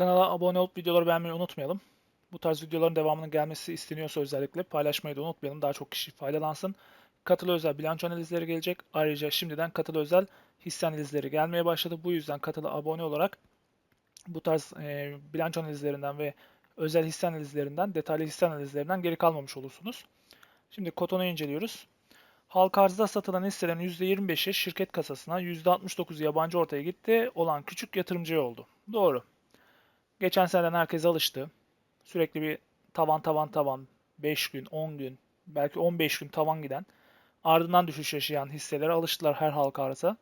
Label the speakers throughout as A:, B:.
A: Kanala abone olup videoları beğenmeyi unutmayalım. Bu tarz videoların devamının gelmesi isteniyorsa özellikle paylaşmayı da unutmayalım. Daha çok kişi faydalansın. Katılı özel bilanço analizleri gelecek. Ayrıca şimdiden katılı özel hisse analizleri gelmeye başladı. Bu yüzden katılı abone olarak bu tarz e, bilanço analizlerinden ve özel hisse analizlerinden, detaylı hisse analizlerinden geri kalmamış olursunuz. Şimdi Koton'u inceliyoruz. Halka arzda satılan hisselerin %25'i şirket kasasına, %69'u yabancı ortaya gitti olan küçük yatırımcı oldu. Doğru. Geçen seneden herkes alıştı. Sürekli bir tavan tavan tavan 5 gün, 10 gün, belki 15 gün tavan giden ardından düşüş yaşayan hisselere alıştılar her halka arza.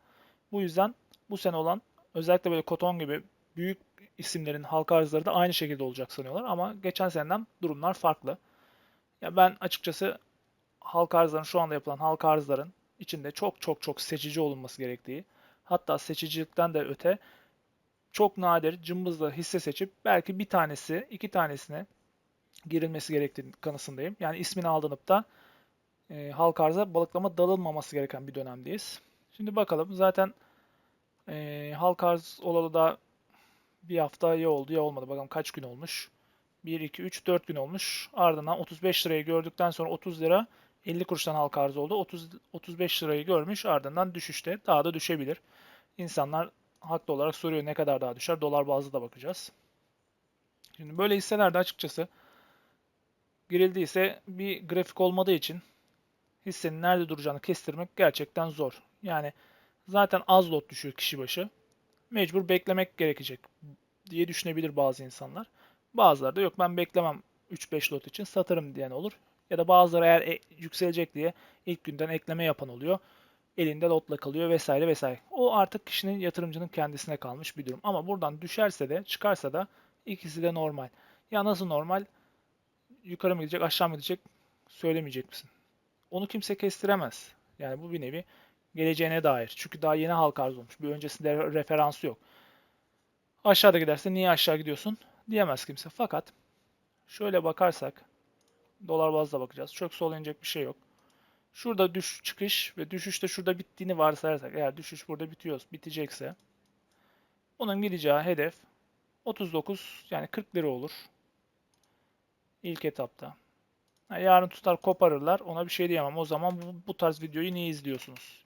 A: Bu yüzden bu sene olan özellikle böyle Koton gibi büyük isimlerin halka arzları da aynı şekilde olacak sanıyorlar ama geçen seneden durumlar farklı. Ya ben açıkçası halka arzların şu anda yapılan halka arzların içinde çok çok çok seçici olunması gerektiği hatta seçicilikten de öte çok nadir cımbızla hisse seçip belki bir tanesi iki tanesine girilmesi gerektiği kanısındayım. Yani ismini aldanıp da e, halka arza balıklama dalınmaması gereken bir dönemdeyiz. Şimdi bakalım zaten e, halka arz olalı da bir hafta ya oldu ya olmadı. Bakalım kaç gün olmuş. 1, 2, 3, 4 gün olmuş. Ardından 35 lirayı gördükten sonra 30 lira 50 kuruştan halka arz oldu. 30, 35 lirayı görmüş ardından düşüşte. Daha da düşebilir. İnsanlar haklı olarak soruyor ne kadar daha düşer. Dolar bazlı da bakacağız. Şimdi böyle hisselerde açıkçası girildiyse bir grafik olmadığı için hissenin nerede duracağını kestirmek gerçekten zor. Yani zaten az lot düşüyor kişi başı. Mecbur beklemek gerekecek diye düşünebilir bazı insanlar. Bazıları da yok ben beklemem 3-5 lot için satarım diyen olur. Ya da bazıları eğer e, yükselecek diye ilk günden ekleme yapan oluyor. Elinde lotla kalıyor vesaire vesaire. O artık kişinin yatırımcının kendisine kalmış bir durum. Ama buradan düşerse de çıkarsa da ikisi de normal. Ya nasıl normal? Yukarı mı gidecek aşağı mı gidecek söylemeyecek misin? Onu kimse kestiremez. Yani bu bir nevi geleceğine dair. Çünkü daha yeni halka arz olmuş. Bir öncesinde referansı yok. Aşağıda giderse niye aşağı gidiyorsun diyemez kimse. Fakat şöyle bakarsak dolar bazda bakacağız. Çok sollanacak bir şey yok. Şurada düş çıkış ve düşüşte şurada bittiğini varsayarsak eğer düşüş burada bitiyor, bitecekse onun gideceği hedef 39 yani 40 lira olur. İlk etapta. Yani yarın tutar koparırlar ona bir şey diyemem. O zaman bu, bu tarz videoyu niye izliyorsunuz?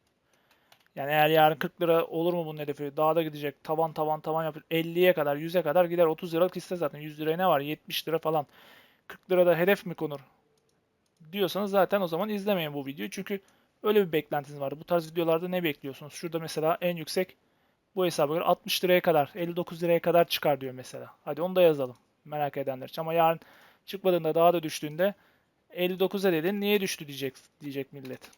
A: Yani eğer yarın 40 lira olur mu bunun hedefi? Daha da gidecek. Tavan tavan tavan yapar. 50'ye kadar 100'e kadar gider. 30 liralık hisse zaten. 100 liraya ne var? 70 lira falan. 40 lirada hedef mi konur? Diyorsanız zaten o zaman izlemeyin bu videoyu. Çünkü öyle bir beklentiniz var. Bu tarz videolarda ne bekliyorsunuz? Şurada mesela en yüksek bu hesaba göre 60 liraya kadar, 59 liraya kadar çıkar diyor mesela. Hadi onu da yazalım. Merak edenler için. Ama yarın çıkmadığında daha da düştüğünde 59'a dedin niye düştü diyecek diyecek millet.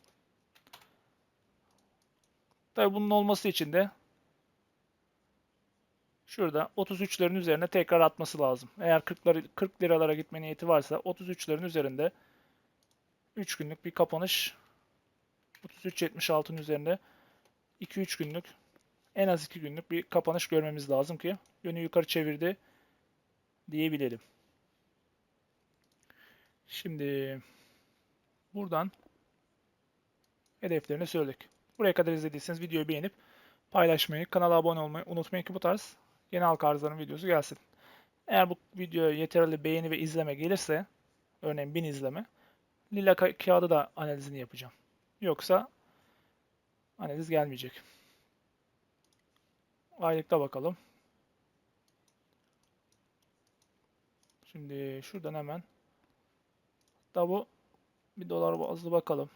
A: Tabi bunun olması için de şurada 33'lerin üzerine tekrar atması lazım. Eğer 40'ları 40 liralara gitme niyeti varsa 33'lerin üzerinde 3 günlük bir kapanış 33.76'ın üzerinde 2-3 günlük en az 2 günlük bir kapanış görmemiz lazım ki yönü yukarı çevirdi diyebilelim. Şimdi buradan hedeflerini söyledik. Buraya kadar izlediyseniz videoyu beğenip paylaşmayı, kanala abone olmayı unutmayın ki bu tarz yeni halka arzların videosu gelsin. Eğer bu videoya yeterli beğeni ve izleme gelirse, örneğin 1000 izleme, lila kağıdı da analizini yapacağım. Yoksa analiz gelmeyecek. Aylıkta bakalım. Şimdi şuradan hemen da bu bir dolar bazlı bakalım.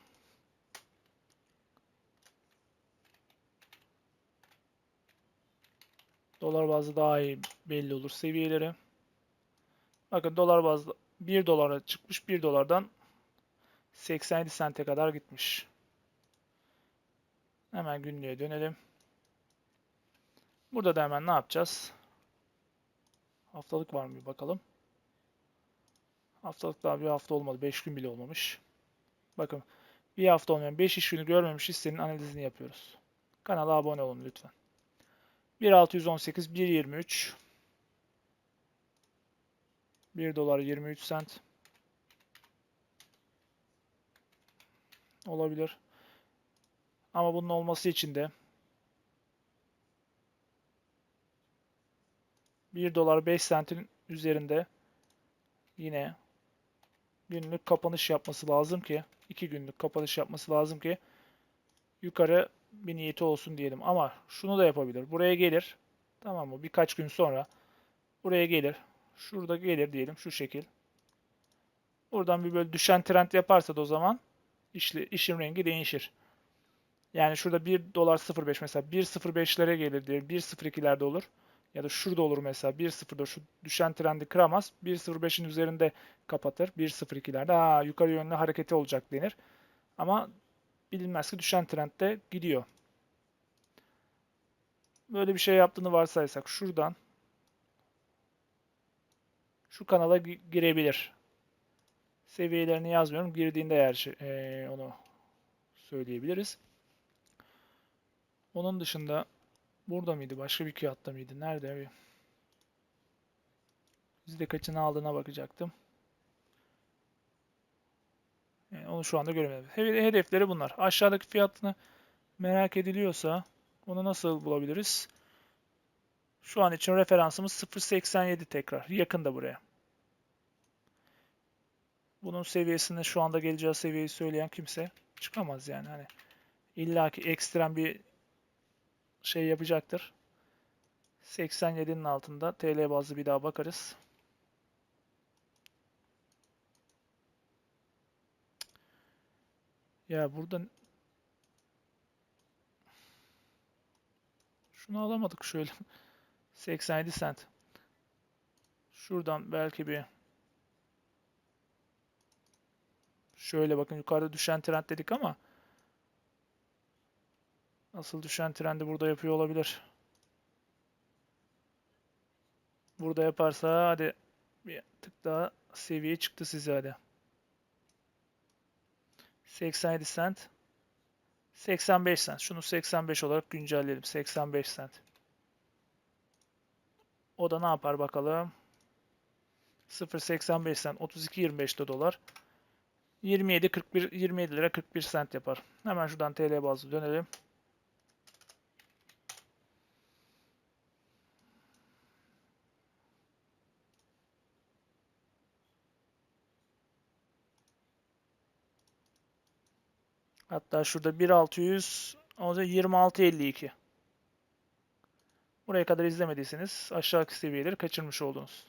A: Dolar bazlı daha iyi belli olur seviyeleri. Bakın dolar bazlı 1 dolara çıkmış 1 dolardan 87 sente kadar gitmiş. Hemen günlüğe dönelim. Burada da hemen ne yapacağız? Haftalık var mı bir bakalım. Haftalık daha bir hafta olmadı. 5 gün bile olmamış. Bakın bir hafta olmayan 5 iş günü görmemiş hissenin analizini yapıyoruz. Kanala abone olun lütfen. 1.618, 1.23 1 dolar 23 sent olabilir. Ama bunun olması için de 1 dolar 5 sentin üzerinde yine günlük kapanış yapması lazım ki 2 günlük kapanış yapması lazım ki yukarı bir niyeti olsun diyelim. Ama şunu da yapabilir. Buraya gelir. Tamam mı? Birkaç gün sonra buraya gelir. Şurada gelir diyelim şu şekil. Buradan bir böyle düşen trend yaparsa da o zaman işli, işin rengi değişir. Yani şurada 1 dolar 0.5 mesela 1.05'lere gelir diye 1.02'lerde olur. Ya da şurada olur mesela 1.0'da şu düşen trendi kıramaz. 1.05'in üzerinde kapatır. 1.02'lerde ha yukarı yönlü hareketi olacak denir. Ama bilinmez ki düşen trendde gidiyor. Böyle bir şey yaptığını varsaysak şuradan şu kanala gi- girebilir. Seviyelerini yazmıyorum. Girdiğinde eğer şey- eee, onu söyleyebiliriz. Onun dışında burada mıydı? Başka bir kağıtta mıydı? Nerede? Bir... Yüzde kaçını aldığına bakacaktım. Yani onu şu anda göremedim. He- Hedefleri bunlar. Aşağıdaki fiyatını merak ediliyorsa onu nasıl bulabiliriz? Şu an için referansımız 0.87 tekrar. Yakında buraya. Bunun seviyesinde şu anda geleceği seviyeyi söyleyen kimse çıkamaz yani. Hani illaki ekstrem bir şey yapacaktır. 87'nin altında TL bazlı bir daha bakarız. Ya burada şunu alamadık şöyle. 87 cent. Şuradan belki bir şöyle bakın yukarıda düşen trend dedik ama asıl düşen trendi burada yapıyor olabilir. Burada yaparsa hadi bir tık daha seviye çıktı size hadi. 87 cent. 85 cent. Şunu 85 olarak güncelleyelim. 85 cent. O da ne yapar bakalım. 0.85 cent. 32.25'te dolar. 27 41 27 lira 41 cent yapar. Hemen şuradan TL bazlı dönelim. Hatta şurada 1600 o zaman 2652. Buraya kadar izlemediyseniz aşağıki seviyeleri kaçırmış oldunuz.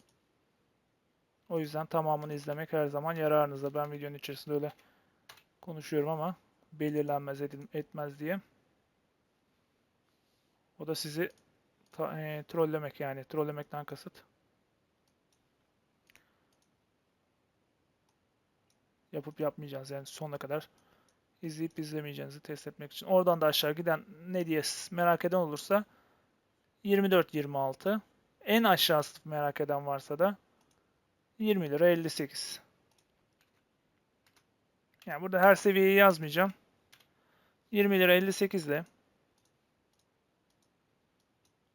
A: O yüzden tamamını izlemek her zaman yararınızda. Ben videonun içerisinde öyle konuşuyorum ama belirlenmez etmez diye. O da sizi ta- e, trollemek yani. Trollemekten kasıt. Yapıp yapmayacağınız yani sonuna kadar izleyip izlemeyeceğinizi test etmek için. Oradan da aşağı giden ne diye merak eden olursa 24-26. En aşağısı merak eden varsa da 20 lira 58. Yani burada her seviyeyi yazmayacağım. 20 lira 58 ile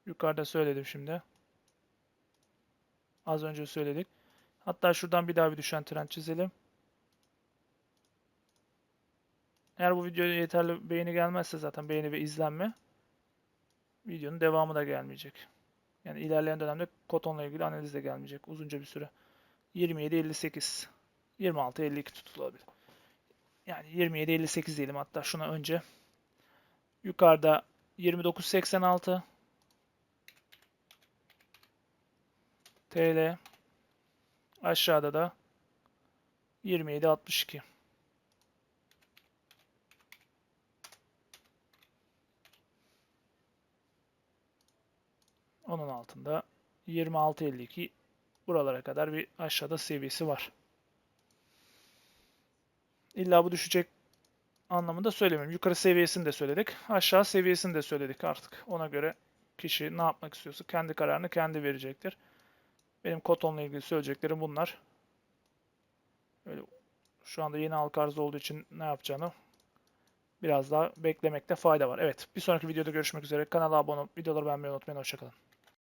A: yukarıda söyledim şimdi. Az önce söyledik. Hatta şuradan bir daha bir düşen trend çizelim. Eğer bu videoya yeterli beğeni gelmezse zaten beğeni ve izlenme videonun devamı da gelmeyecek. Yani ilerleyen dönemde kotonla ilgili analiz de gelmeyecek uzunca bir süre. 27.58 26.52 tutulabilir. Yani 27.58 diyelim hatta şuna önce. Yukarıda 29.86 TL aşağıda da 27.62 Onun altında 26.52 buralara kadar bir aşağıda seviyesi var. İlla bu düşecek anlamında söylemiyorum. Yukarı seviyesini de söyledik. Aşağı seviyesini de söyledik artık. Ona göre kişi ne yapmak istiyorsa kendi kararını kendi verecektir. Benim kotonla ilgili söyleyeceklerim bunlar. Öyle, şu anda yeni halka arzı olduğu için ne yapacağını biraz daha beklemekte fayda var. Evet bir sonraki videoda görüşmek üzere. Kanala abone olup videoları beğenmeyi unutmayın. Hoşçakalın.